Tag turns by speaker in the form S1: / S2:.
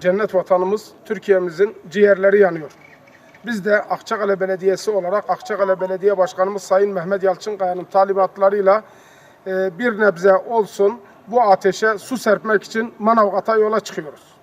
S1: cennet vatanımız Türkiye'mizin ciğerleri yanıyor. Biz de Akçakale Belediyesi olarak Akçakale Belediye Başkanımız Sayın Mehmet Yalçınkaya'nın talimatlarıyla e, bir nebze olsun bu ateşe su serpmek için Manavgat'a yola çıkıyoruz.